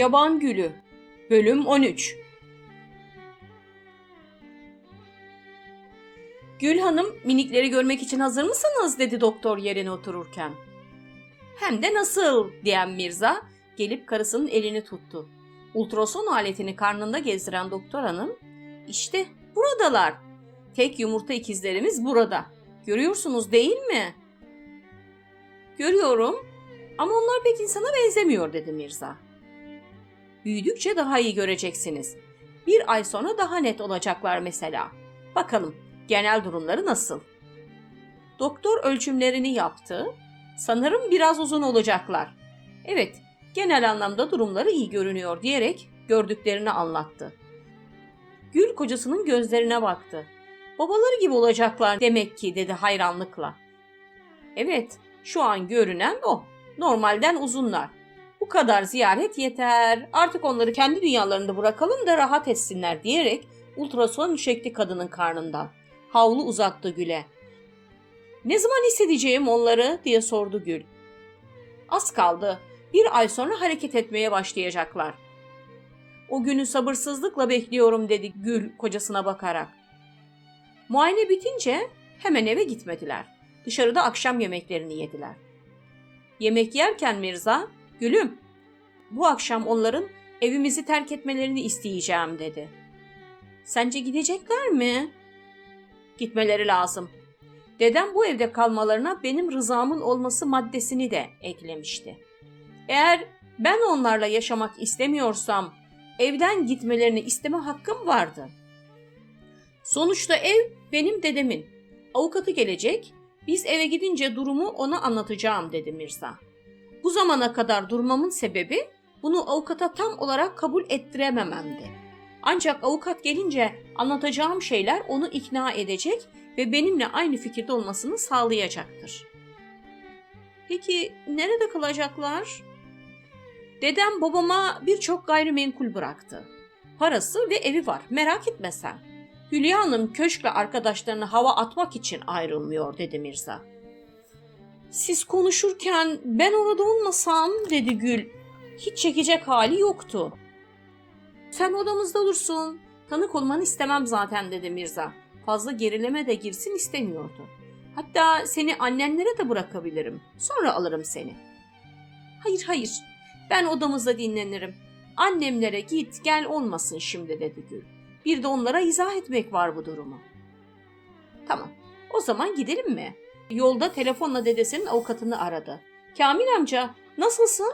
Yaban Gülü Bölüm 13 Gül Hanım, minikleri görmek için hazır mısınız? dedi doktor yerine otururken. Hem de nasıl diyen Mirza gelip karısının elini tuttu. Ultrason aletini karnında gezdiren doktor hanım, işte buradalar. Tek yumurta ikizlerimiz burada. Görüyorsunuz değil mi? Görüyorum ama onlar pek insana benzemiyor dedi Mirza. Büyüdükçe daha iyi göreceksiniz. Bir ay sonra daha net olacaklar mesela. Bakalım genel durumları nasıl? Doktor ölçümlerini yaptı. Sanırım biraz uzun olacaklar. Evet, genel anlamda durumları iyi görünüyor diyerek gördüklerini anlattı. Gül kocasının gözlerine baktı. Babaları gibi olacaklar demek ki dedi hayranlıkla. Evet, şu an görünen o. Normalden uzunlar. Bu kadar ziyaret yeter. Artık onları kendi dünyalarında bırakalım da rahat etsinler diyerek ultrason çekti kadının karnından. Havlu uzattı Gül'e. Ne zaman hissedeceğim onları diye sordu Gül. Az kaldı. Bir ay sonra hareket etmeye başlayacaklar. O günü sabırsızlıkla bekliyorum dedi Gül kocasına bakarak. Muayene bitince hemen eve gitmediler. Dışarıda akşam yemeklerini yediler. Yemek yerken Mirza, Gülüm, bu akşam onların evimizi terk etmelerini isteyeceğim dedi. Sence gidecekler mi? Gitmeleri lazım. Dedem bu evde kalmalarına benim rızamın olması maddesini de eklemişti. Eğer ben onlarla yaşamak istemiyorsam evden gitmelerini isteme hakkım vardı. Sonuçta ev benim dedemin. Avukatı gelecek, biz eve gidince durumu ona anlatacağım dedi Mirza. Bu zamana kadar durmamın sebebi bunu avukata tam olarak kabul ettiremememdi. Ancak avukat gelince anlatacağım şeyler onu ikna edecek ve benimle aynı fikirde olmasını sağlayacaktır. Peki nerede kalacaklar? Dedem babama birçok gayrimenkul bıraktı. Parası ve evi var merak etme sen. Hülya Hanım köşkle arkadaşlarını hava atmak için ayrılmıyor dedi Mirza. Siz konuşurken ben orada olmasam dedi Gül. Hiç çekecek hali yoktu. Sen odamızda olursun. Tanık olmanı istemem zaten dedi Mirza. Fazla gerileme de girsin istemiyordu. Hatta seni annenlere de bırakabilirim. Sonra alırım seni. Hayır hayır. Ben odamızda dinlenirim. Annemlere git gel olmasın şimdi dedi Gül. Bir de onlara izah etmek var bu durumu. Tamam. O zaman gidelim mi? Yolda telefonla dedesinin avukatını aradı. Kamil amca nasılsın?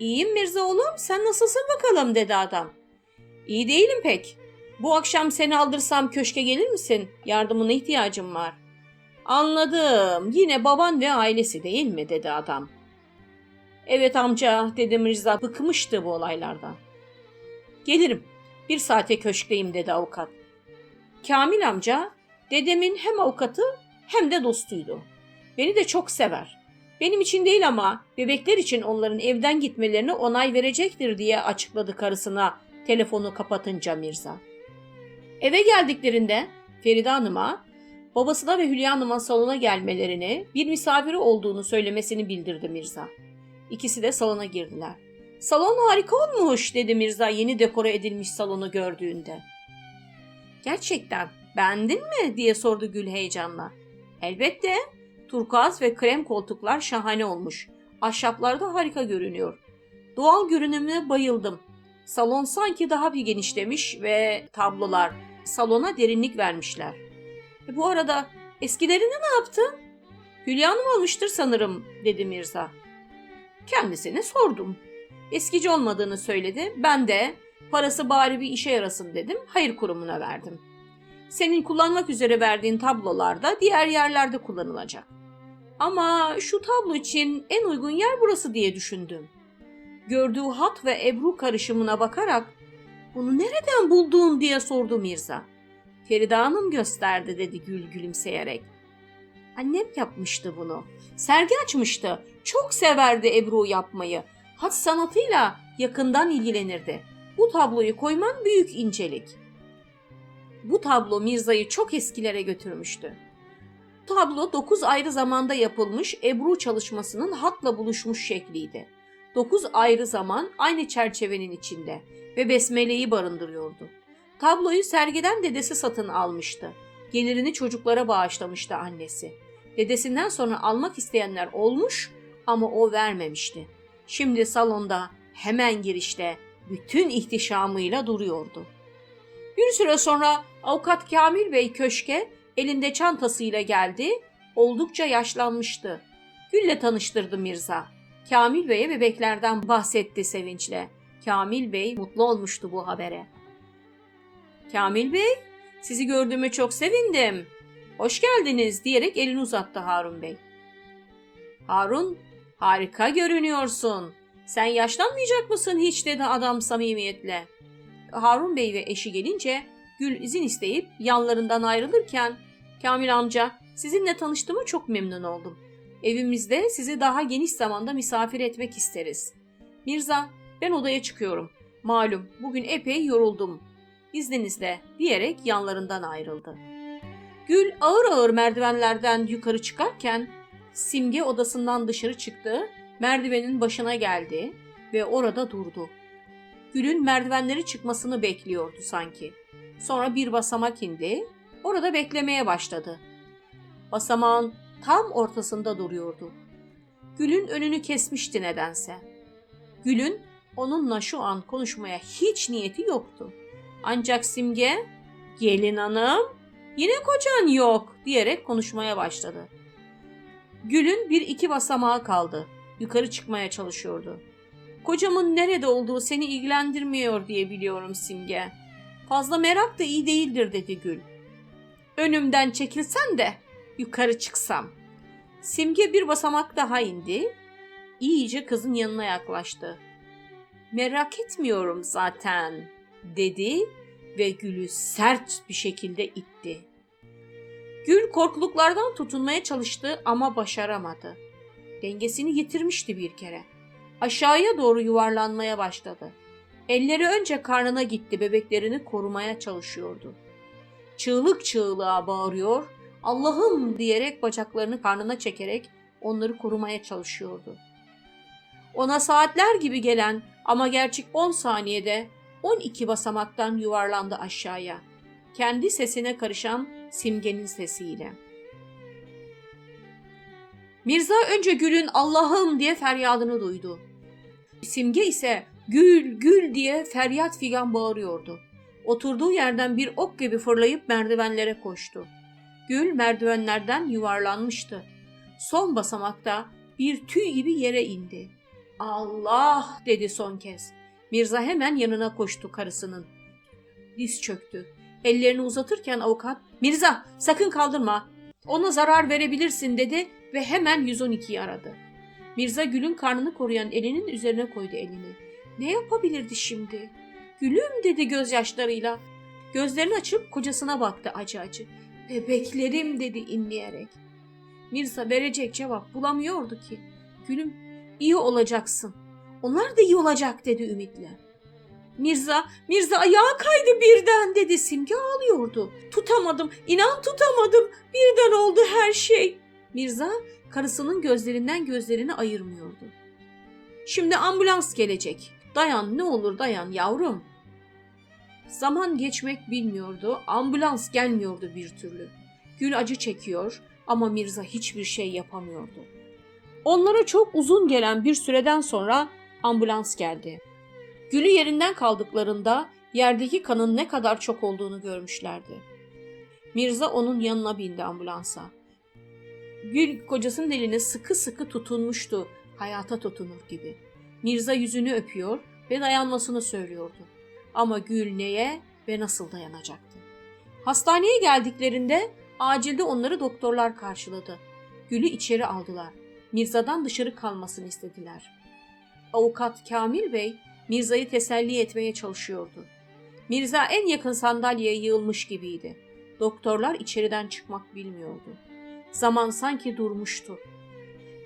İyiyim Mirza oğlum sen nasılsın bakalım dedi adam. İyi değilim pek. Bu akşam seni aldırsam köşke gelir misin? Yardımına ihtiyacım var. Anladım. Yine baban ve ailesi değil mi dedi adam. Evet amca dedi Mirza bıkmıştı bu olaylardan. Gelirim. Bir saate köşkteyim dedi avukat. Kamil amca dedemin hem avukatı hem de dostuydu. Beni de çok sever. Benim için değil ama bebekler için onların evden gitmelerine onay verecektir diye açıkladı karısına telefonu kapatınca Mirza. Eve geldiklerinde Feride Hanım'a babasına ve Hülya Hanım'a salona gelmelerini, bir misafiri olduğunu söylemesini bildirdi Mirza. İkisi de salona girdiler. Salon harika olmuş dedi Mirza yeni dekore edilmiş salonu gördüğünde. Gerçekten beğendin mi diye sordu Gül heyecanla. Elbette. Turkuaz ve krem koltuklar şahane olmuş. Ahşaplar da harika görünüyor. Doğal görünümüne bayıldım. Salon sanki daha bir genişlemiş ve tablolar salona derinlik vermişler. E bu arada eskilerini ne yaptın? Hülya Hanım almıştır sanırım dedi Mirza. Kendisine sordum. Eskici olmadığını söyledi. Ben de parası bari bir işe yarasın dedim. Hayır kurumuna verdim. Senin kullanmak üzere verdiğin tablolar da diğer yerlerde kullanılacak. Ama şu tablo için en uygun yer burası diye düşündüm. gördüğü hat ve Ebru karışımına bakarak bunu nereden buldun diye sordu Mirza. Feride Hanım gösterdi dedi Gül gülümseyerek. Annem yapmıştı bunu. Sergi açmıştı. Çok severdi Ebru yapmayı. Hat sanatıyla yakından ilgilenirdi. Bu tabloyu koyman büyük incelik. Bu tablo Mirza'yı çok eskilere götürmüştü. Tablo 9 ayrı zamanda yapılmış Ebru çalışmasının hatla buluşmuş şekliydi. 9 ayrı zaman aynı çerçevenin içinde ve besmeleyi barındırıyordu. Tabloyu sergiden dedesi satın almıştı. Gelirini çocuklara bağışlamıştı annesi. Dedesinden sonra almak isteyenler olmuş ama o vermemişti. Şimdi salonda hemen girişte bütün ihtişamıyla duruyordu. Bir süre sonra avukat Kamil Bey köşke elinde çantasıyla geldi. Oldukça yaşlanmıştı. Gül'le tanıştırdı Mirza. Kamil Bey'e bebeklerden bahsetti sevinçle. Kamil Bey mutlu olmuştu bu habere. Kamil Bey, sizi gördüğüme çok sevindim. Hoş geldiniz diyerek elini uzattı Harun Bey. Harun, harika görünüyorsun. Sen yaşlanmayacak mısın hiç dedi adam samimiyetle. Harun Bey ve eşi gelince Gül izin isteyip yanlarından ayrılırken Kamil amca sizinle tanıştığıma çok memnun oldum. Evimizde sizi daha geniş zamanda misafir etmek isteriz. Mirza ben odaya çıkıyorum. Malum bugün epey yoruldum. İzninizle diyerek yanlarından ayrıldı. Gül ağır ağır merdivenlerden yukarı çıkarken Simge odasından dışarı çıktı, merdivenin başına geldi ve orada durdu. Gül'ün merdivenleri çıkmasını bekliyordu sanki. Sonra bir basamak indi, orada beklemeye başladı. Basamağın tam ortasında duruyordu. Gül'ün önünü kesmişti nedense. Gül'ün onunla şu an konuşmaya hiç niyeti yoktu. Ancak Simge, gelin hanım, yine kocan yok diyerek konuşmaya başladı. Gül'ün bir iki basamağı kaldı. Yukarı çıkmaya çalışıyordu. Kocamın nerede olduğu seni ilgilendirmiyor diye biliyorum Simge. Fazla merak da iyi değildir dedi Gül. Önümden çekilsen de yukarı çıksam. Simge bir basamak daha indi. İyice kızın yanına yaklaştı. Merak etmiyorum zaten dedi ve Gül'ü sert bir şekilde itti. Gül korkuluklardan tutunmaya çalıştı ama başaramadı. Dengesini yitirmişti bir kere. Aşağıya doğru yuvarlanmaya başladı. Elleri önce karnına gitti bebeklerini korumaya çalışıyordu. Çığlık çığlığa bağırıyor, Allah'ım diyerek bacaklarını karnına çekerek onları korumaya çalışıyordu. Ona saatler gibi gelen ama gerçek 10 saniyede 12 basamaktan yuvarlandı aşağıya. Kendi sesine karışan simgenin sesiyle. Mirza önce Gül'ün Allah'ım diye feryadını duydu. Simge ise Gül, Gül diye feryat figan bağırıyordu. Oturduğu yerden bir ok gibi fırlayıp merdivenlere koştu. Gül merdivenlerden yuvarlanmıştı. Son basamakta bir tüy gibi yere indi. Allah dedi son kez. Mirza hemen yanına koştu karısının. Diz çöktü. Ellerini uzatırken avukat Mirza sakın kaldırma. Ona zarar verebilirsin dedi ve hemen 112'yi aradı. Mirza Gül'ün karnını koruyan elinin üzerine koydu elini. Ne yapabilirdi şimdi? Gülüm dedi gözyaşlarıyla. Gözlerini açıp kocasına baktı acı acı. Bebeklerim dedi inleyerek. Mirza verecek cevap bulamıyordu ki. Gülüm iyi olacaksın. Onlar da iyi olacak dedi ümitle. Mirza, Mirza ayağa kaydı birden dedi Simge ağlıyordu. Tutamadım, inan tutamadım. Birden oldu her şey. Mirza karısının gözlerinden gözlerini ayırmıyordu. Şimdi ambulans gelecek. Dayan ne olur dayan yavrum. Zaman geçmek bilmiyordu. Ambulans gelmiyordu bir türlü. Gül acı çekiyor ama Mirza hiçbir şey yapamıyordu. Onlara çok uzun gelen bir süreden sonra ambulans geldi. Gül'ü yerinden kaldıklarında yerdeki kanın ne kadar çok olduğunu görmüşlerdi. Mirza onun yanına bindi ambulansa. Gül kocasının eline sıkı sıkı tutunmuştu, hayata tutunur gibi. Mirza yüzünü öpüyor ve dayanmasını söylüyordu. Ama Gül neye ve nasıl dayanacaktı? Hastaneye geldiklerinde acilde onları doktorlar karşıladı. Gül'ü içeri aldılar. Mirza'dan dışarı kalmasını istediler. Avukat Kamil Bey Mirza'yı teselli etmeye çalışıyordu. Mirza en yakın sandalyeye yığılmış gibiydi. Doktorlar içeriden çıkmak bilmiyordu. Zaman sanki durmuştu.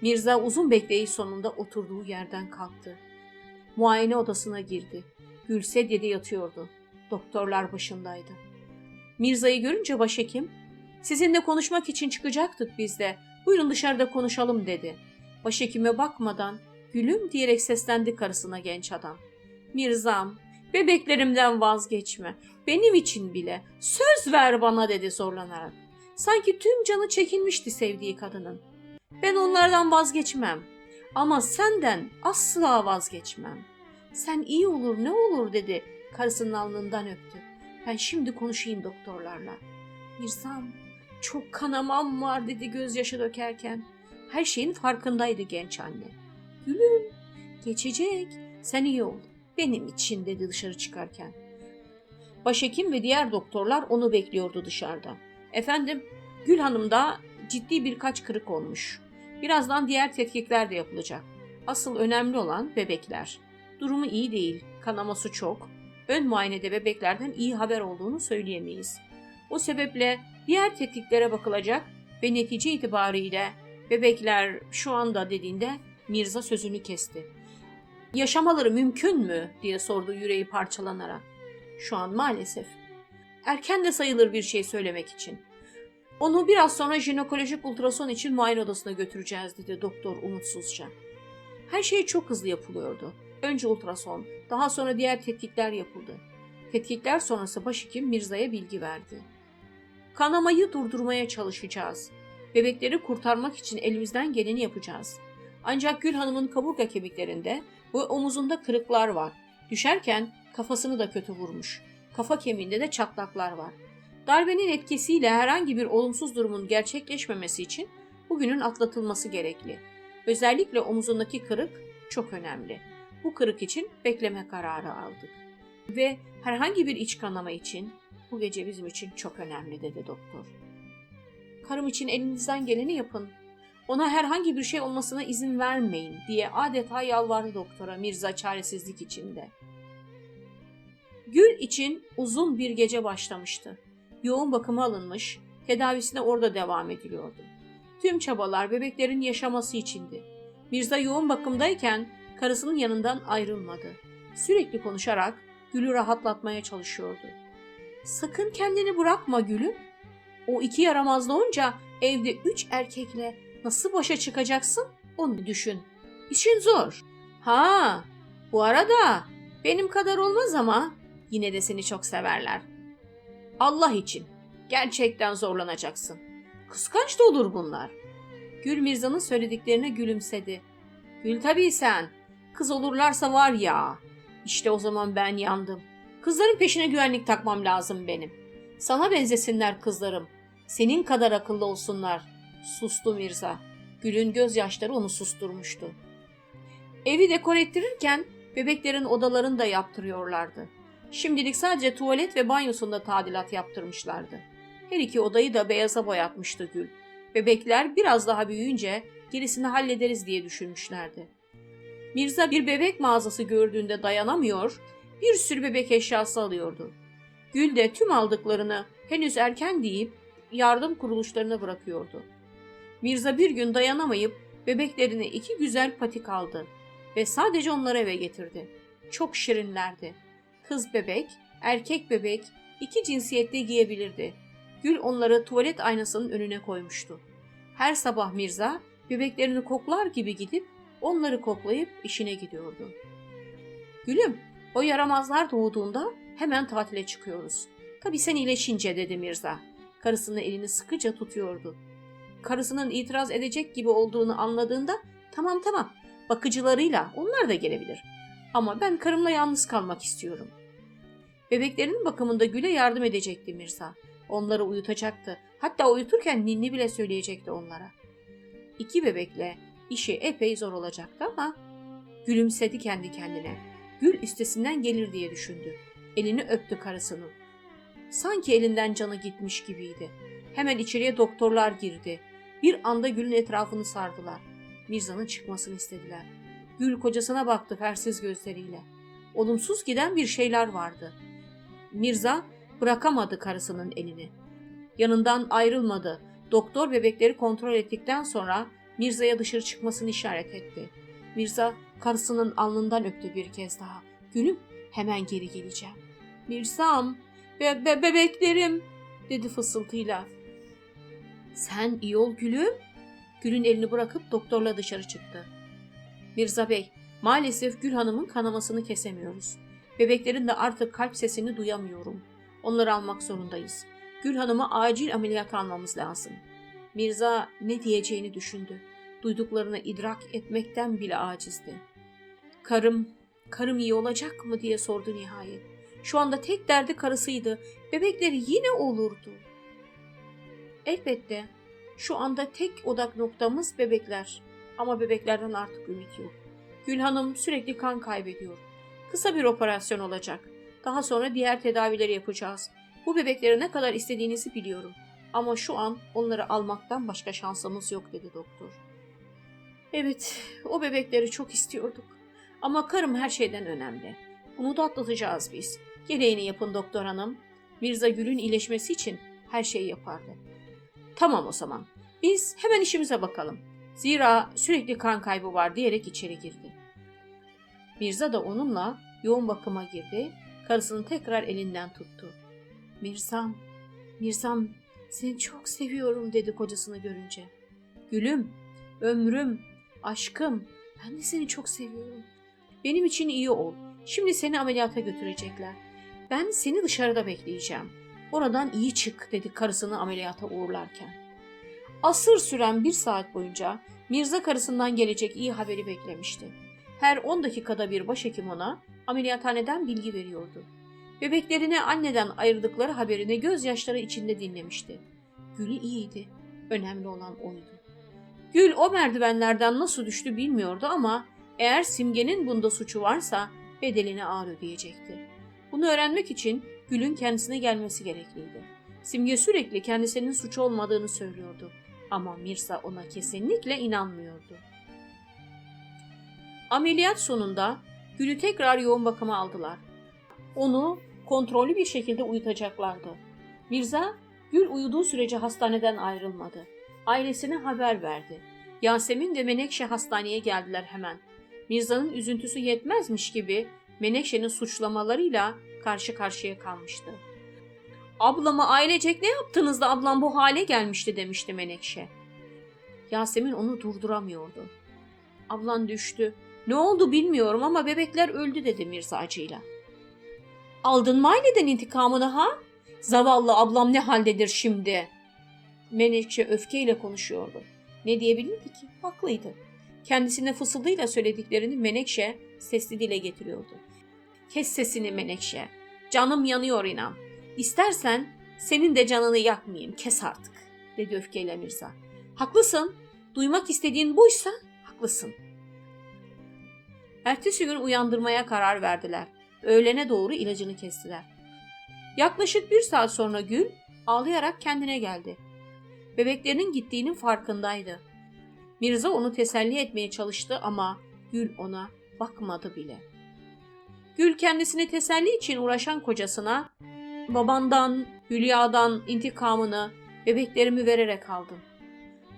Mirza uzun bekleyiş sonunda oturduğu yerden kalktı. Muayene odasına girdi. Gül sedyede yatıyordu. Doktorlar başındaydı. Mirza'yı görünce başhekim, sizinle konuşmak için çıkacaktık biz de. Buyurun dışarıda konuşalım dedi. Başhekime bakmadan gülüm diyerek seslendi karısına genç adam. Mirzam, bebeklerimden vazgeçme. Benim için bile. Söz ver bana dedi zorlanarak. Sanki tüm canı çekilmişti sevdiği kadının. Ben onlardan vazgeçmem. Ama senden asla vazgeçmem. Sen iyi olur ne olur dedi karısının alnından öptü. Ben şimdi konuşayım doktorlarla. Mirzam çok kanamam var dedi gözyaşı dökerken. Her şeyin farkındaydı genç anne. Gülüm geçecek sen iyi ol benim için dedi dışarı çıkarken. Başhekim ve diğer doktorlar onu bekliyordu dışarıda. Efendim Gül Hanım'da ciddi birkaç kırık olmuş. Birazdan diğer tetkikler de yapılacak. Asıl önemli olan bebekler. Durumu iyi değil, kanaması çok. Ön muayenede bebeklerden iyi haber olduğunu söyleyemeyiz. O sebeple diğer tetkiklere bakılacak ve netice itibariyle bebekler şu anda dediğinde Mirza sözünü kesti. Yaşamaları mümkün mü diye sordu yüreği parçalanarak. Şu an maalesef. Erken de sayılır bir şey söylemek için. Onu biraz sonra jinekolojik ultrason için muayene odasına götüreceğiz dedi doktor umutsuzca. Her şey çok hızlı yapılıyordu. Önce ultrason, daha sonra diğer tetkikler yapıldı. Tetkikler sonrası başhekim Mirza'ya bilgi verdi. Kanamayı durdurmaya çalışacağız. Bebekleri kurtarmak için elimizden geleni yapacağız. Ancak Gül Hanım'ın kaburga kemiklerinde ve omuzunda kırıklar var. Düşerken kafasını da kötü vurmuş. Kafa kemiğinde de çatlaklar var. Darbenin etkisiyle herhangi bir olumsuz durumun gerçekleşmemesi için bugünün atlatılması gerekli. Özellikle omuzundaki kırık çok önemli. Bu kırık için bekleme kararı aldık. Ve herhangi bir iç kanama için bu gece bizim için çok önemli dedi doktor. Karım için elinizden geleni yapın. Ona herhangi bir şey olmasına izin vermeyin diye adeta yalvardı doktora Mirza çaresizlik içinde. Gül için uzun bir gece başlamıştı. Yoğun bakıma alınmış, tedavisine orada devam ediliyordu. Tüm çabalar bebeklerin yaşaması içindi. Mirza yoğun bakımdayken karısının yanından ayrılmadı. Sürekli konuşarak Gül'ü rahatlatmaya çalışıyordu. Sakın kendini bırakma Gül'üm. O iki yaramaz doğunca evde üç erkekle nasıl başa çıkacaksın onu düşün. İşin zor. Ha, bu arada benim kadar olmaz ama yine de seni çok severler. Allah için gerçekten zorlanacaksın. Kıskanç da olur bunlar. Gül Mirza'nın söylediklerine gülümsedi. Gül tabii sen. Kız olurlarsa var ya. İşte o zaman ben yandım. Kızların peşine güvenlik takmam lazım benim. Sana benzesinler kızlarım. Senin kadar akıllı olsunlar. Sustu Mirza. Gül'ün gözyaşları onu susturmuştu. Evi dekor ettirirken bebeklerin odalarını da yaptırıyorlardı. Şimdilik sadece tuvalet ve banyosunda tadilat yaptırmışlardı. Her iki odayı da beyaza boyatmıştı Gül. Bebekler biraz daha büyüyünce gerisini hallederiz diye düşünmüşlerdi. Mirza bir bebek mağazası gördüğünde dayanamıyor, bir sürü bebek eşyası alıyordu. Gül de tüm aldıklarını henüz erken deyip yardım kuruluşlarına bırakıyordu. Mirza bir gün dayanamayıp bebeklerine iki güzel patik aldı ve sadece onları eve getirdi. Çok şirinlerdi. Kız bebek, erkek bebek iki cinsiyette giyebilirdi. Gül onları tuvalet aynasının önüne koymuştu. Her sabah Mirza bebeklerini koklar gibi gidip onları koklayıp işine gidiyordu. Gülüm, o yaramazlar doğduğunda hemen tatile çıkıyoruz. Tabii sen iyileşince dedi Mirza. Karısının elini sıkıca tutuyordu. Karısının itiraz edecek gibi olduğunu anladığında tamam tamam bakıcılarıyla onlar da gelebilir. Ama ben karımla yalnız kalmak istiyorum. Bebeklerinin bakımında Gül'e yardım edecekti Mirza. Onları uyutacaktı. Hatta uyuturken ninni bile söyleyecekti onlara. İki bebekle işi epey zor olacaktı ama gülümsedi kendi kendine. Gül üstesinden gelir diye düşündü. Elini öptü karısının. Sanki elinden canı gitmiş gibiydi. Hemen içeriye doktorlar girdi. Bir anda Gül'ün etrafını sardılar. Mirza'nın çıkmasını istediler. Gül kocasına baktı fersiz gözleriyle. Olumsuz giden bir şeyler vardı. Mirza bırakamadı karısının elini. Yanından ayrılmadı. Doktor bebekleri kontrol ettikten sonra Mirza'ya dışarı çıkmasını işaret etti. Mirza karısının alnından öptü bir kez daha. Gülüm hemen geri geleceğim. Mirzam, be- be- bebeklerim dedi fısıltıyla. Sen iyi ol gülüm. Gül'ün elini bırakıp doktorla dışarı çıktı. Mirza Bey, maalesef Gül Hanım'ın kanamasını kesemiyoruz. Bebeklerin de artık kalp sesini duyamıyorum. Onları almak zorundayız. Gül Hanım'a acil ameliyat almamız lazım. Mirza ne diyeceğini düşündü. Duyduklarını idrak etmekten bile acizdi. Karım, karım iyi olacak mı diye sordu nihayet. Şu anda tek derdi karısıydı. Bebekleri yine olurdu. Elbette şu anda tek odak noktamız bebekler. Ama bebeklerden artık ümit yok. Gül Hanım sürekli kan kaybediyor. Kısa bir operasyon olacak. Daha sonra diğer tedavileri yapacağız. Bu bebekleri ne kadar istediğinizi biliyorum. Ama şu an onları almaktan başka şansımız yok dedi doktor. Evet, o bebekleri çok istiyorduk. Ama karım her şeyden önemli. Bunu da atlatacağız biz. Gereğini yapın doktor hanım. Mirza Gül'ün iyileşmesi için her şeyi yapardı. Tamam o zaman. Biz hemen işimize bakalım. Zira sürekli kan kaybı var diyerek içeri girdi. Mirza da onunla yoğun bakıma girdi. Karısını tekrar elinden tuttu. Mirzam, Mirzam seni çok seviyorum dedi kocasını görünce. Gülüm, ömrüm, aşkım ben de seni çok seviyorum. Benim için iyi ol. Şimdi seni ameliyata götürecekler. Ben seni dışarıda bekleyeceğim. Oradan iyi çık dedi karısını ameliyata uğurlarken. Asır süren bir saat boyunca Mirza karısından gelecek iyi haberi beklemişti. Her 10 dakikada bir başhekim ona ameliyathaneden bilgi veriyordu. Bebeklerini anneden ayırdıkları haberini gözyaşları içinde dinlemişti. Gül'ü iyiydi. Önemli olan oydu. Gül o merdivenlerden nasıl düştü bilmiyordu ama eğer Simge'nin bunda suçu varsa bedelini ağır ödeyecekti. Bunu öğrenmek için Gül'ün kendisine gelmesi gerekliydi. Simge sürekli kendisinin suçu olmadığını söylüyordu. Ama Mirza ona kesinlikle inanmıyordu. Ameliyat sonunda Gül'ü tekrar yoğun bakıma aldılar. Onu kontrollü bir şekilde uyutacaklardı. Mirza, Gül uyuduğu sürece hastaneden ayrılmadı. Ailesine haber verdi. Yasemin ve Menekşe hastaneye geldiler hemen. Mirza'nın üzüntüsü yetmezmiş gibi Menekşe'nin suçlamalarıyla karşı karşıya kalmıştı. Ablama ailecek ne yaptınız da ablam bu hale gelmişti demişti Menekşe. Yasemin onu durduramıyordu. Ablan düştü. Ne oldu bilmiyorum ama bebekler öldü dedi Mirza acıyla. Aldın mı aileden intikamını ha? Zavallı ablam ne haldedir şimdi? Menekşe öfkeyle konuşuyordu. Ne diyebilirdi ki? Haklıydı. Kendisine fısıldıyla söylediklerini Menekşe sesli dile getiriyordu. Kes sesini Menekşe. Canım yanıyor inan. İstersen senin de canını yakmayayım. Kes artık, dedi öfkeyle Mirza. Haklısın. Duymak istediğin buysa haklısın. Ertesi gün uyandırmaya karar verdiler. Öğlene doğru ilacını kestiler. Yaklaşık bir saat sonra Gül ağlayarak kendine geldi. Bebeklerinin gittiğinin farkındaydı. Mirza onu teselli etmeye çalıştı ama Gül ona bakmadı bile. Gül kendisini teselli için uğraşan kocasına babandan, Hülya'dan intikamını, bebeklerimi vererek aldım.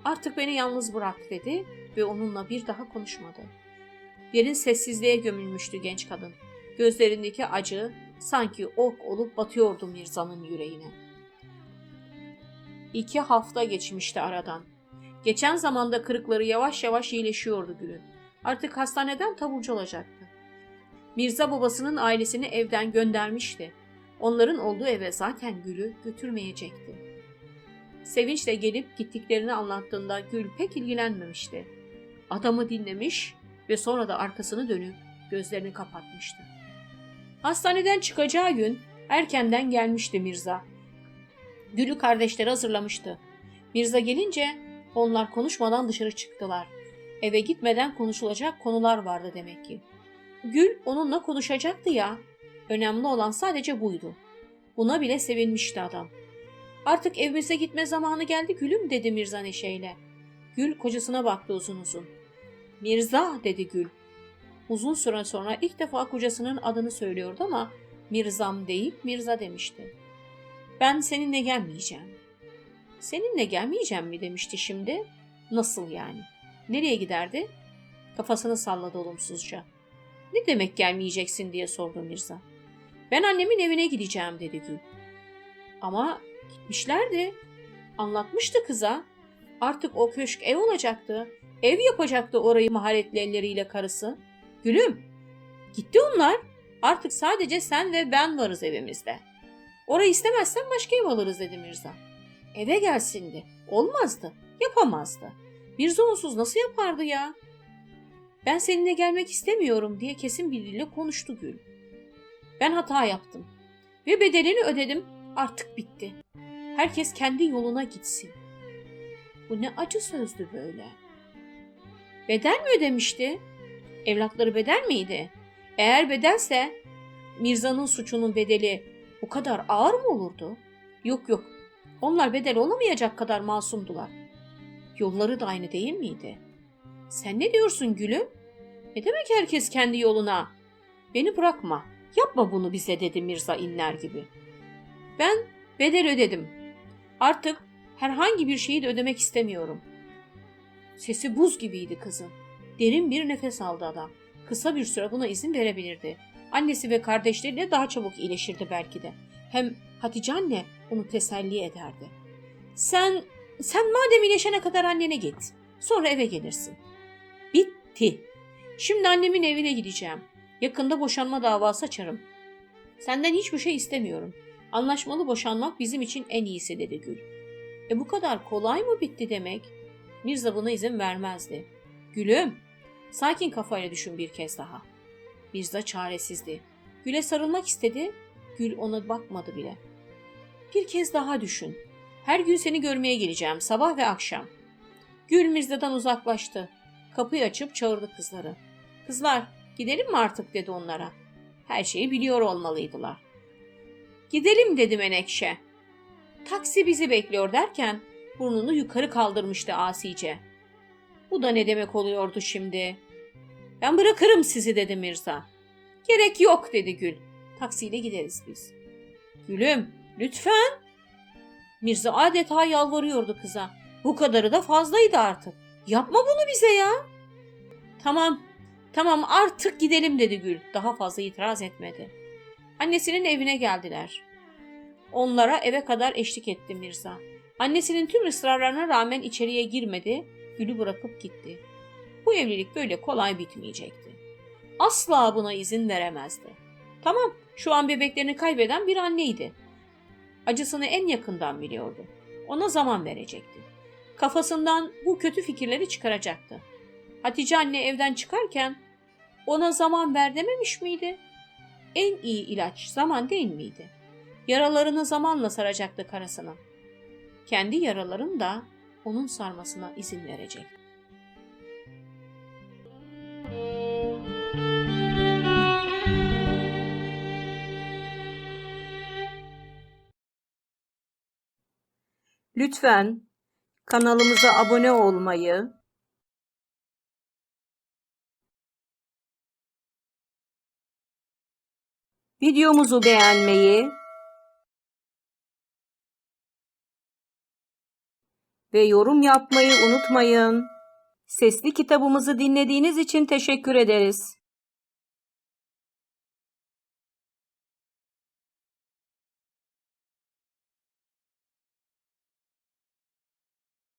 Artık beni yalnız bırak dedi ve onunla bir daha konuşmadı. Derin sessizliğe gömülmüştü genç kadın. Gözlerindeki acı sanki ok olup batıyordu Mirza'nın yüreğine. İki hafta geçmişti aradan. Geçen zamanda kırıkları yavaş yavaş iyileşiyordu Gül'ün. Artık hastaneden taburcu olacaktı. Mirza babasının ailesini evden göndermişti. Onların olduğu eve zaten Gül'ü götürmeyecekti. Sevinçle gelip gittiklerini anlattığında Gül pek ilgilenmemişti. Adamı dinlemiş ve sonra da arkasını dönüp gözlerini kapatmıştı. Hastaneden çıkacağı gün erkenden gelmişti Mirza. Gül'ü kardeşleri hazırlamıştı. Mirza gelince onlar konuşmadan dışarı çıktılar. Eve gitmeden konuşulacak konular vardı demek ki. Gül onunla konuşacaktı ya. Önemli olan sadece buydu. Buna bile sevinmişti adam. Artık evimize gitme zamanı geldi Gül'üm dedi Mirza neşeyle. Gül kocasına baktı uzun uzun. Mirza dedi Gül. Uzun süre sonra ilk defa kocasının adını söylüyordu ama Mirzam deyip Mirza demişti. Ben seninle gelmeyeceğim. Seninle gelmeyeceğim mi demişti şimdi. Nasıl yani? Nereye giderdi? Kafasını salladı olumsuzca. Ne demek gelmeyeceksin diye sordu Mirza. Ben annemin evine gideceğim dedi Gül. Ama gitmişlerdi. Anlatmıştı kıza. Artık o köşk ev olacaktı. Ev yapacaktı orayı maharetli elleriyle karısı. Gülüm, gitti onlar. Artık sadece sen ve ben varız evimizde. Orayı istemezsen başka ev alırız dedi Mirza. Eve gelsindi. Olmazdı. Yapamazdı. Mirza onsuz nasıl yapardı ya? Ben seninle gelmek istemiyorum diye kesin bir dille konuştu Gül. Ben hata yaptım. Ve bedelini ödedim. Artık bitti. Herkes kendi yoluna gitsin. Bu ne acı sözdü böyle. Bedel mi ödemişti? Evlatları bedel miydi? Eğer bedelse Mirza'nın suçunun bedeli o kadar ağır mı olurdu? Yok yok. Onlar bedel olamayacak kadar masumdular. Yolları da aynı değil miydi? Sen ne diyorsun gülüm? Ne demek herkes kendi yoluna? Beni bırakma. Yapma bunu bize dedi Mirza inler gibi. Ben bedel ödedim. Artık herhangi bir şeyi de ödemek istemiyorum. Sesi buz gibiydi kızın. Derin bir nefes aldı adam. Kısa bir süre buna izin verebilirdi. Annesi ve kardeşleriyle daha çabuk iyileşirdi belki de. Hem Hatice anne onu teselli ederdi. Sen, sen madem iyileşene kadar annene git. Sonra eve gelirsin. Bitti. Şimdi annemin evine gideceğim. Yakında boşanma davası açarım. Senden hiçbir şey istemiyorum. Anlaşmalı boşanmak bizim için en iyisi dedi Gül. E bu kadar kolay mı bitti demek? Mirza buna izin vermezdi. Gülüm, sakin kafayla düşün bir kez daha. Mirza çaresizdi. Gül'e sarılmak istedi. Gül ona bakmadı bile. Bir kez daha düşün. Her gün seni görmeye geleceğim sabah ve akşam. Gül Mirza'dan uzaklaştı. Kapıyı açıp çağırdı kızları. Kızlar gidelim mi artık dedi onlara. Her şeyi biliyor olmalıydılar. Gidelim dedi Menekşe. Taksi bizi bekliyor derken burnunu yukarı kaldırmıştı asice. Bu da ne demek oluyordu şimdi? Ben bırakırım sizi dedi Mirza. Gerek yok dedi Gül. Taksiyle gideriz biz. Gülüm lütfen. Mirza adeta yalvarıyordu kıza. Bu kadarı da fazlaydı artık. Yapma bunu bize ya. Tamam, tamam artık gidelim dedi Gül. Daha fazla itiraz etmedi. Annesinin evine geldiler. Onlara eve kadar eşlik etti Mirza. Annesinin tüm ısrarlarına rağmen içeriye girmedi, Gül'ü bırakıp gitti. Bu evlilik böyle kolay bitmeyecekti. Asla buna izin veremezdi. Tamam, şu an bebeklerini kaybeden bir anneydi. Acısını en yakından biliyordu. Ona zaman verecekti. Kafasından bu kötü fikirleri çıkaracaktı. Hatice anne evden çıkarken ona zaman ver dememiş miydi? En iyi ilaç zaman değil miydi? Yaralarını zamanla saracaktı karısına. Kendi yaralarını da onun sarmasına izin verecek. Lütfen kanalımıza abone olmayı, videomuzu beğenmeyi ve yorum yapmayı unutmayın. Sesli kitabımızı dinlediğiniz için teşekkür ederiz.